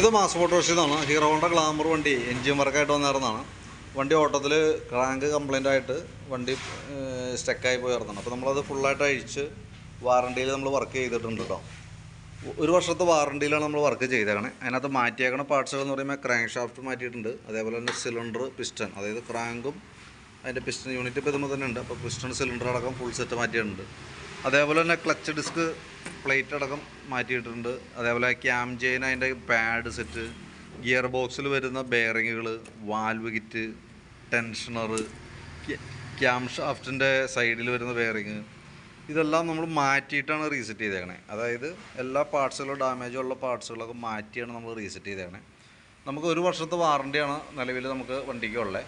ഇത് mass photo നിന്നാണ് Hero Honda Glamour വണ്ടി എൻജിൻ വർക്കായിട്ട് വന്നിരുന്നതാണ്. വണ്ടി ഓട്ടത്തിൽ ക്രാങ്ക് കംപ്ലൈന്റ് ആയിട്ട് വണ്ടി സ്റ്റക്കായി പോയിരുന്നതാണ് അപ്പോൾ നമ്മളത് ഫുള്ളായിട്ട് അഴിച്ച് വാറണ്ടിയിൽ നമ്മൾ വർക്ക് ചെയ്തിട്ടുണ്ട് കേട്ടോ ഒരു വർഷത്തെ വാറണ്ടിയിലാണ് നമ്മൾ വർക്ക് ചെയ്തേക്കണേ. അതിനകത്ത് മാറ്റിയേക്കണ പാർട്സുകൾ എന്ന് പറയുമ്പോൾ ക്രാങ്ക് ഷാഫ്റ്റ് മാറ്റിയിട്ടുണ്ട്. അതേപോലെ തന്നെ സിലിണ്ടർ പിസ്റ്റൺ അതായത് ക്രാങ്കും അതിന്റെ പിസ്റ്റൺ യൂണിറ്റ് ഇപ്പോൾ ഇതുമ്പോൾ തന്നെ ഉണ്ട്. അപ്പോൾ പിസ്റ്റൺ സിലിണ്ടർ അടക്കം ഫുൾ സെറ്റ് മാറ്റിയിട്ടുണ്ട്. അതേപോലെ തന്നെ ക്ലച്ച് ഡിസ്ക് പ്ലേറ്റ് അടക്കം മാറ്റിയിട്ടുണ്ട്. അതേപോലെ ക്യാം ചെയിൻ അതിന്റെ പാഡ് സെറ്റ് ഗിയർ ബോക്സിൽ വരുന്ന ബെയറിങ്ങുകൾ വാൽവ് കിറ്റ് ടെൻഷണർ ക്യാം ഷാഫ്റ്റിന്റെ സൈഡിൽ വരുന്ന ബെയറിങ്. ഇതെല്ലാം നമ്മൾ മാറ്റിയിട്ടാണ് റീസെറ്റ് ചെയ്തേക്കണേ. അതായത് എല്ലാ പാർട്സുകളും ഡാമേജ് ഉള്ള പാർട്സുകളൊക്കെ മാറ്റിയാണ് നമ്മൾ റീസെറ്റ് ചെയ്തേക്കണേ. നമുക്ക് ഒരു വർഷത്തെ വാറണ്ടിയാണ് നിലവിൽ നമുക്ക് വണ്ടിക്ക് ഉള്ളത്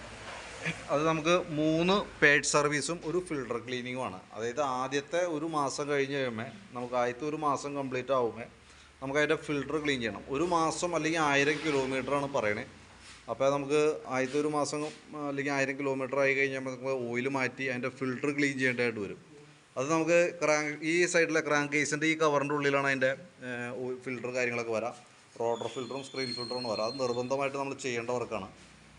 അത് നമുക്ക് മൂന്ന് പേഡ് സർവീസും ഒരു ഫിൽട്ടർ ക്ലീനിങ്ങുമാണ് അതായത് ആദ്യത്തെ ഒരു മാസം കഴിഞ്ഞ് കഴിയുമ്പോൾ നമുക്ക് ആദ്യത്തെ ഒരു മാസം കംപ്ലീറ്റ് ആകുമ്പോൾ നമുക്ക് അതിന്റെ ഫിൽട്ടർ ക്ലീൻ ചെയ്യണം. ഒരു മാസം അല്ലെങ്കിൽ ആയിരം കിലോമീറ്ററാണ് പറയണേ. അപ്പോൾ നമുക്ക് ആദ്യത്തെ ഒരു മാസം അല്ലെങ്കിൽ ആയിരം കിലോമീറ്റർ ആയി കഴിഞ്ഞാൽ നമുക്ക് ഓയിൽ മാറ്റി അതിന്റെ ഫിൽട്ടർ ക്ലീൻ ചെയ്യേണ്ടതായിട്ട് വരും. അത് നമുക്ക് ക്രാങ്ക് ഈ സൈഡിലെ ക്രാങ്ക് കേസിന്റെ ഈ കവറിന്റെ ഉള്ളിലാണ് അതിന്റെ ഫിൽട്ടർ കാര്യങ്ങളൊക്കെ വരാം. റോഡർ ഫിൽറ്ററും സ്ക്രീൻ ഫിൽറ്ററും വരാം. അത് നിർബന്ധമായിട്ട് നമ്മൾ ചെയ്യേണ്ട വർക്കാണ്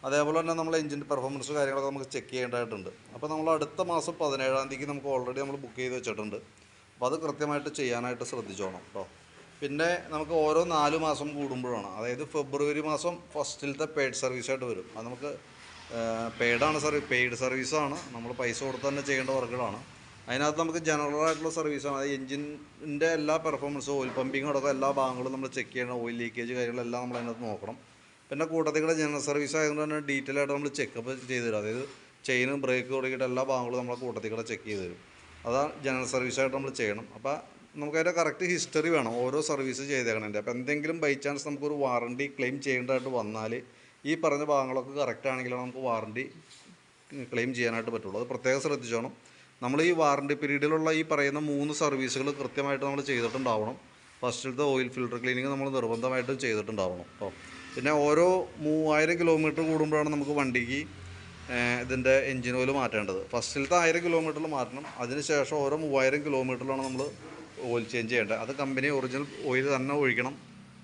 അതേപോലെ തന്നെ നമ്മൾ എഞ്ചിന്റെ പെർഫോമൻസ് കാര്യങ്ങളൊക്കെ നമുക്ക് ചെക്ക് ചെയ്യേണ്ടതായിട്ടുണ്ട്. അപ്പോൾ നമ്മൾ അടുത്ത മാസം പതിനേഴാം തീയതിക്ക് നമുക്ക് ഓൾറെഡി നമ്മൾ ബുക്ക് ചെയ്ത് വെച്ചിട്ടുണ്ട്. അപ്പോൾ അത് കൃത്യമായിട്ട് ചെയ്യാനായിട്ട് ശ്രദ്ധിച്ചോണം കേട്ടോ പിന്നെ നമുക്ക് ഓരോ നാല് മാസം കൂടുമ്പോഴാണ് അതായത് ഫെബ്രുവരി മാസം ഫസ്റ്റിലത്തെ പെയ്ഡ് സർവീസായിട്ട് വരും. അത് നമുക്ക് പെയ്ഡാണ് സർവീസ് പെയ്ഡ് സർവീസാണ് നമ്മൾ പൈസ കൊടുത്ത് തന്നെ ചെയ്യേണ്ട വർക്കുകളാണ് അതിനകത്ത് നമുക്ക് ജനറൽ ആയിട്ടുള്ള സർവീസാണ് അതായത് എഞ്ചിന്റെ എല്ലാ പെർഫോമൻസും ഓയിൽ പമ്പിങ്ങും അടക്കം എല്ലാ ഭാഗങ്ങളും നമ്മൾ ചെക്ക് ചെയ്യണം. ഓയിൽ ലീക്കേജ് കാര്യങ്ങളെല്ലാം നമ്മൾ അതിനകത്ത് നോക്കണം. പിന്നെ കൂട്ടത്തിൽ ജനറൽ സർവീസ് ആയതുകൊണ്ട് തന്നെ ഡീറ്റെയിൽ ആയിട്ട് നമ്മൾ ചെക്കപ്പ് ചെയ്ത് തരും. അതായത് ചെയിനും ബ്രേക്ക് തുടങ്ങിയിട്ട് എല്ലാ ഭാഗങ്ങളും നമ്മളെ കൂട്ടത്തിൽ കൂടെ ചെക്ക് ചെയ്ത് തരും. അതാണ് ജനറൽ സർവീസായിട്ട് നമ്മൾ ചെയ്യണം. അപ്പോൾ നമുക്കതിന്റെ കറക്റ്റ് ഹിസ്റ്ററി വേണം. ഓരോ സർവീസ് ചെയ്തേക്കണതിന്റെ അപ്പോൾ എന്തെങ്കിലും ബൈ ചാൻസ് നമുക്കൊരു വാറണ്ടി ക്ലെയിം ചെയ്യേണ്ടതായിട്ട് വന്നാൽ ഈ പറഞ്ഞ ഭാഗങ്ങളൊക്കെ കറക്റ്റ് ആണെങ്കിലാണ് നമുക്ക് വാറണ്ടി ക്ലെയിം ചെയ്യാനായിട്ട് പറ്റുള്ളൂ. അത് പ്രത്യേകം ശ്രദ്ധിച്ചോണം. നമ്മൾ ഈ വാറണ്ടി പീരീഡിലുള്ള ഈ പറയുന്ന മൂന്ന് സർവീസുകൾ കൃത്യമായിട്ട് നമ്മൾ ചെയ്തിട്ടുണ്ടാവണം. ഫസ്റ്റിലത്തെ ഓയിൽ ഫിൽട്ടർ ക്ലീനിങ് നമ്മൾ നിർബന്ധമായിട്ടും ചെയ്തിട്ടുണ്ടാവണം കേട്ടോ പിന്നെ ഓരോ മൂവായിരം കിലോമീറ്റർ കൂടുമ്പോഴാണ് നമുക്ക് വണ്ടിക്ക് ഇതിന്റെ എൻജിൻ ഓയിൽ മാറ്റേണ്ടത്. ഫസ്റ്റിലത്തെ ആയിരം കിലോമീറ്ററിൽ മാറ്റണം. അതിനുശേഷം ഓരോ മൂവായിരം കിലോമീറ്ററിലാണ് നമ്മൾ ഓയിൽ ചേഞ്ച് ചെയ്യേണ്ടത്. അത് കമ്പനി ഒറിജിനൽ ഓയിൽ തന്നെ ഒഴിക്കണം.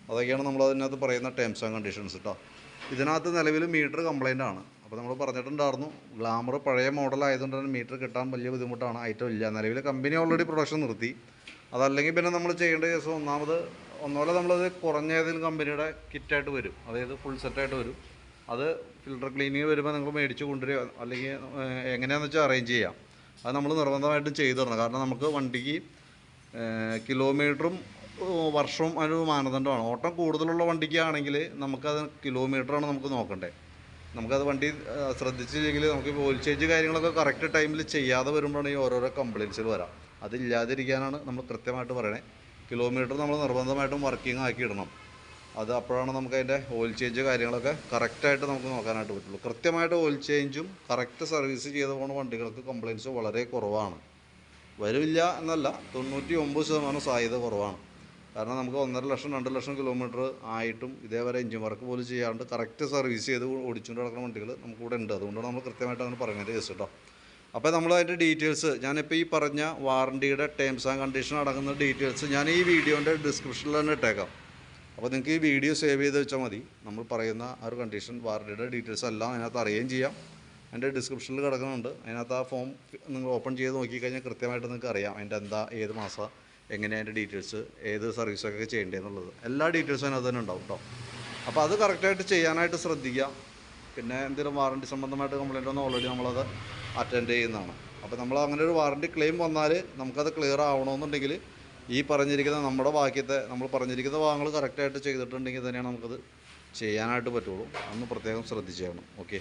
അതൊക്കെയാണ് നമ്മൾ അതിനകത്ത് പറയുന്ന ടേംസ് ആൻഡ് കണ്ടീഷൻസ് കേട്ടോ ഇതിനകത്ത് നിലവിൽ മീറ്റർ കംപ്ലൈന്റ് ആണ്. അപ്പോൾ നമ്മൾ പറഞ്ഞിട്ടുണ്ടായിരുന്നു ഗ്ലാമർ പഴയ മോഡൽ ആയതുകൊണ്ട് തന്നെ മീറ്റർ കിട്ടാൻ വലിയ ബുദ്ധിമുട്ടാണ്. ഐറ്റം ഇല്ല. നിലവിൽ കമ്പനി ഓൾറെഡി പ്രൊഡക്ഷൻ നിർത്തി. അതല്ലെങ്കിൽ പിന്നെ നമ്മൾ ചെയ്യേണ്ട കേസ് ഒന്നാമത് ഒന്നുപോലെ നമ്മളത് കുറഞ്ഞ ഏതെങ്കിലും കമ്പനിയുടെ കിറ്റായിട്ട് വരും. അതായത് ഫുൾ സെറ്റായിട്ട് വരും. അത് ഫിൽട്ടർ ക്ലീനിങ് വരുമ്പോൾ നിങ്ങൾ മേടിച്ച് കൊണ്ടുവരിക. അല്ലെങ്കിൽ എങ്ങനെയാണെന്ന് വെച്ചാൽ അറേഞ്ച് ചെയ്യാം. അത് നമ്മൾ നിർബന്ധമായിട്ടും ചെയ്തു തരണം. കാരണം നമുക്ക് വണ്ടിക്ക് കിലോമീറ്ററും വർഷവും ഒരു മാനദണ്ഡമാണ്. ഓട്ടം കൂടുതലുള്ള വണ്ടിക്കാണെങ്കിൽ നമുക്കത് കിലോമീറ്ററാണ് നമുക്ക് നോക്കണ്ടേ. നമുക്കത് വണ്ടി ശ്രദ്ധിച്ചില്ലെങ്കിൽ നമുക്ക് ഓയിൽ ചേഞ്ച് കാര്യങ്ങളൊക്കെ കറക്റ്റ് ടൈമിൽ ചെയ്യാതെ വരുമ്പോഴാണ് ഈ ഓരോരോ കംപ്ലയിൻസുകൾ വരാം. അതില്ലാതിരിക്കാനാണ് നമ്മൾ കൃത്യമായിട്ട് പറയണേ. കിലോമീറ്റർ നമ്മൾ നിർബന്ധമായിട്ടും വർക്കിംഗ് ആക്കി ഇടണം. അത് അപ്പോഴാണ് നമുക്ക് അതിന്റെ ഓയിൽ ചേഞ്ച് കാര്യങ്ങളൊക്കെ കറക്റ്റായിട്ട് നമുക്ക് നോക്കാനായിട്ട് പറ്റുള്ളൂ. കൃത്യമായിട്ട് ഓയിൽ ചേഞ്ചും കറക്റ്റ് സർവീസ് ചെയ്ത് പോകുന്ന വണ്ടികൾക്ക് കംപ്ലയിൻസ് വളരെ കുറവാണ്. വരില്ല എന്നല്ല തൊണ്ണൂറ്റി ഒമ്പത് ശതമാനം സാധ്യത കുറവാണ്. കാരണം നമുക്ക് ഒന്നര ലക്ഷം രണ്ട് ലക്ഷം കിലോമീറ്റർ ആയിട്ടും ഇതേവരെ എഞ്ചിൻ വർക്ക് പോലും ചെയ്യാണ്ട് കറക്റ്റ് സർവീസ് ചെയ്ത് ഓടിച്ചുകൊണ്ട് നടക്കുന്ന വണ്ടികൾ നമുക്കിവിടെ ഉണ്ട്. അതുകൊണ്ടാണ് നമ്മൾ കൃത്യമായിട്ട് അങ്ങനെ പറയുന്നത് കേസ് കേട്ടോ. അപ്പോൾ നമ്മൾ അതിന്റെ ഡീറ്റെയിൽസ് ഞാനിപ്പോൾ ഈ പറഞ്ഞ വാറണ്ടിയുടെ ടേംസ് ആൻഡ് കണ്ടീഷൻ അടങ്ങുന്ന ഡീറ്റെയിൽസ് ഞാൻ ഈ വീഡിയോന്റെ ഡിസ്ക്രിപ്ഷനിൽ തന്നെ ഇട്ടേക്കാം. അപ്പോൾ നിങ്ങൾക്ക് ഈ വീഡിയോ സേവ് ചെയ്ത് വെച്ചാൽ മതി. നമ്മൾ പറയുന്ന ആ ഒരു കണ്ടീഷൻ വാറണ്ടിയുടെ ഡീറ്റെയിൽസ് എല്ലാം അതിനകത്ത് അറിയുകയും ചെയ്യാം. അതിന്റെ ഡിസ്ക്രിപ്ഷനിൽ കിടക്കുന്നുണ്ട്. അതിനകത്ത് ആ ഫോം നിങ്ങൾ ഓപ്പൺ ചെയ്ത് നോക്കിക്കഴിഞ്ഞാൽ കൃത്യമായിട്ട് നിങ്ങൾക്ക് അറിയാം അതിന്റെ എന്താ ഏത് മാസം എങ്ങനെയാണ് അതിന്റെ ഡീറ്റെയിൽസ് ഏത് സർവീസൊക്കെ ചെയ്യേണ്ടതെന്നുള്ളത് എല്ലാ ഡീറ്റെയിൽസും അതിനകത്ത് തന്നെ ഉണ്ടാവും കേട്ടോ അപ്പോൾ അത് കറക്റ്റായിട്ട് ചെയ്യാനായിട്ട് ശ്രദ്ധിക്കുക. പിന്നെ എന്തെങ്കിലും വാറണ്ടി സംബന്ധമായിട്ട് കംപ്ലൈന്റ് ഒന്നും ഓൾറെഡി നമ്മളത് അറ്റൻഡ് ചെയ്യുന്നതാണ്. അപ്പോൾ നമ്മൾ അങ്ങനെ ഒരു വാറണ്ടി ക്ലെയിം വന്നാൽ നമുക്കത് ക്ലിയർ ആവണമെന്നുണ്ടെങ്കിൽ ഈ പറഞ്ഞിരിക്കുന്ന നമ്മുടെ വാക്യത്തെ നമ്മൾ പറഞ്ഞിരിക്കുന്ന ഭാഗങ്ങൾ കറക്റ്റായിട്ട് ചെയ്തിട്ടുണ്ടെങ്കിൽ തന്നെയാണ് നമുക്കത് ചെയ്യാനായിട്ട് പറ്റുള്ളൂ. അന്ന് പ്രത്യേകം ശ്രദ്ധിച്ചേക്കണം. ഓക്കെ